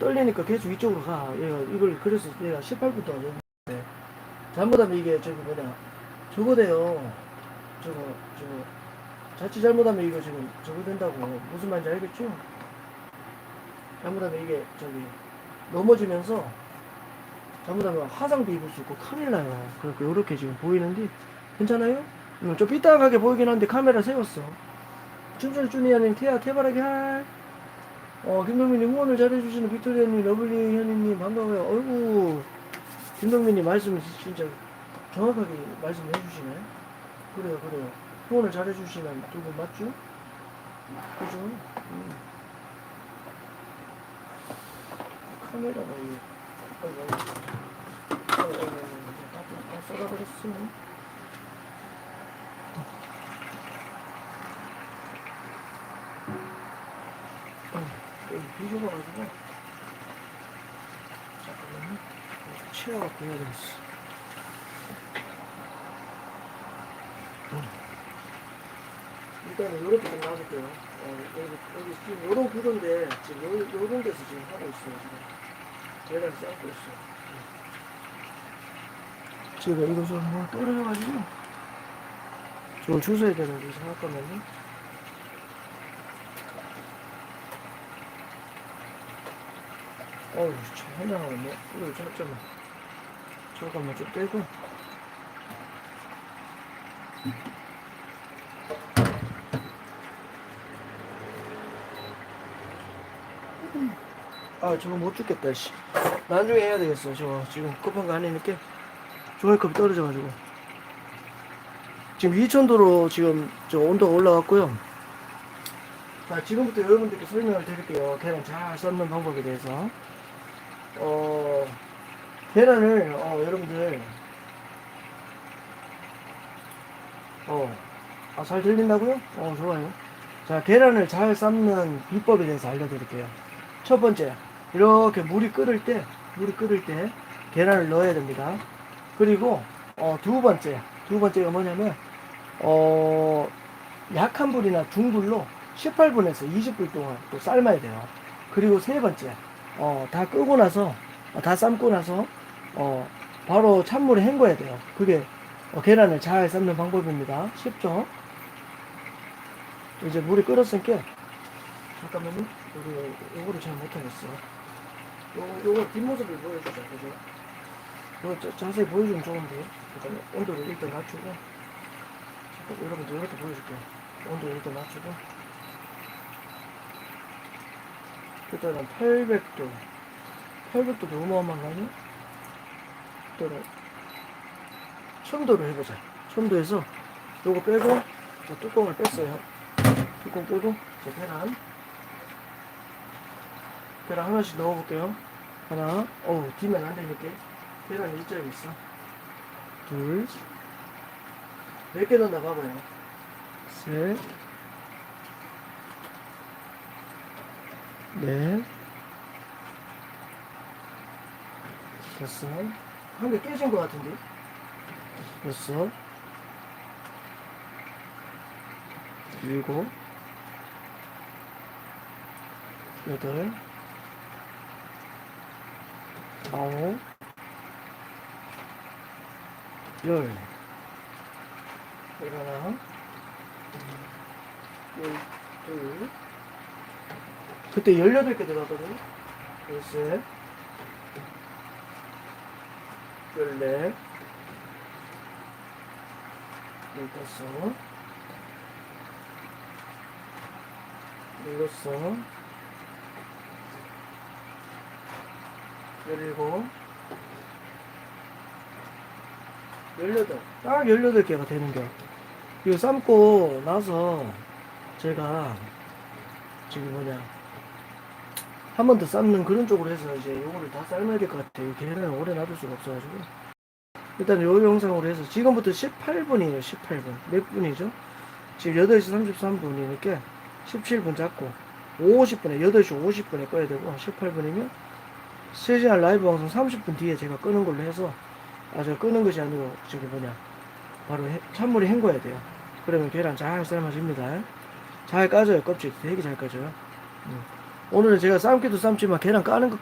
떨리니까 계속 이쪽으로 가. 얘가 이걸 그래서 내가 18분 동안 연습해. 잘못하면 이게 저기 뭐냐 저거 돼요. 저거 저거 자칫 잘못하면 이거 지금 저거 된다고 무슨 말인지 알겠죠? 잘못하면 이게 저기 넘어지면서 잘못하면 화상도 입을 수 있고 큰일 나요. 그러니까 이렇게 지금 보이는데 괜찮아요? 음, 좀 삐딱하게 보이긴 한데 카메라 세웠어. 춘철 주니아님 태아 태바라기 할. 어 김동민님 후원을 잘해주시는 빅토리아님 러블리 현이님 반가워요. 어이구 김동민님 말씀 진짜 정확하게 말씀해 주시네. 그래요 그래요. 후원을 잘해주시는 두 분 맞죠? 그죠? 음. 카메라가 이게 아이고 아이고 아이고 다, 다 쏟아버렸어. 여 기 비좁아가지고. 잠깐만요 치워갖고 해야 되겠어. 음. 일단은 요렇게 좀 놔둘게요. 어, 여기, 여기 지금 요런 구조인데 지금 요, 요런 데서 지금 하고 있어요 지금. 계란 쌓고 있어요. 제가 이거 좀뭐 떨어져가지고 저걸 주워야 되는데 잠깐만요 어우, 참, 하나가 뭐, 이거 잠깐만. 잠깐만 좀 빼고. 아, 저거 못 죽겠다, 씨. 나중에 해야 되겠어, 저거. 지금 급한 거 아니니까. 종이컵이 떨어져가지고. 지금 2천도로 지금 저 온도가 올라갔고요. 자, 지금부터 여러분들께 설명을 드릴게요. 계란 잘 삶는 방법에 대해서. 어, 계란을, 어, 여러분들, 어, 아, 잘 들린다고요? 어, 좋아요. 자, 계란을 잘 삶는 비법에 대해서 알려드릴게요. 첫 번째, 이렇게 물이 끓을 때, 물이 끓을 때, 계란을 넣어야 됩니다. 그리고, 어, 두 번째, 두 번째가 뭐냐면, 어, 약한 불이나 중불로 18분에서 20분 동안 또 삶아야 돼요. 그리고 세 번째, 어, 다 끄고 나서, 어, 다 삶고 나서, 어, 바로 찬물에 헹궈야 돼요. 그게 어, 계란을 잘 삶는 방법입니다. 쉽죠? 이제 물이 끓었으니까, 잠깐만요. 요거, 요거를 잘 못하겠어. 요거, 요거 뒷모습을 보여주자, 그죠? 요거 자, 자세히 보여주면 좋은데, 일단 온도를 일단 낮추고, 잠깐, 여러분들 이렇게 보여줄게요. 온도를 일단 낮추고, 일단은 800도. 800도도 어마어마한 거 아니야? 일단은 1000도로 해보자. 1000도에서 요거 빼고 자, 뚜껑을 뺐어요. 뚜껑 빼고 자, 계란. 계란 하나씩 넣어볼게요. 하나. 어우 뒤면 안 되니까. 계란 일자리 있어. 둘 몇 개 넣나 봐봐요. 셋 네. 됐어. 한 개 깨진 것 같은데? 됐어. 일곱. 여덟. 아홉. 열. 열하나. 열 둘. 그때 18개 들어가거든요. 열셋, 열넷, 열다섯, 열여섯, 열일곱, 열여덟. 딱 18개가 되는 겨. 이거 삶고 나서 제가 지금 뭐냐 한 번 더 삶는 그런 쪽으로 해서 이제 요거를 다 삶아야 될 것 같아요. 계란을 오래 놔둘 수가 없어가지고. 일단 요 영상으로 해서 지금부터 18분이에요. 18분. 몇 분이죠? 지금 8시 33분이니까 17분 잡고 50분에 8시 50분에 꺼야 되고 18분이면 3시간 라이브 방송 30분 뒤에 제가 끄는 걸로 해서 아 제가 끄는 것이 아니고 저기 뭐냐 바로 해- 찬물에 헹궈야 돼요. 그러면 계란 잘 삶아집니다. 잘 까져요. 껍질 되게 잘 까져요. 음. 오늘은 제가 삶기도 삶지만 계란 까는 것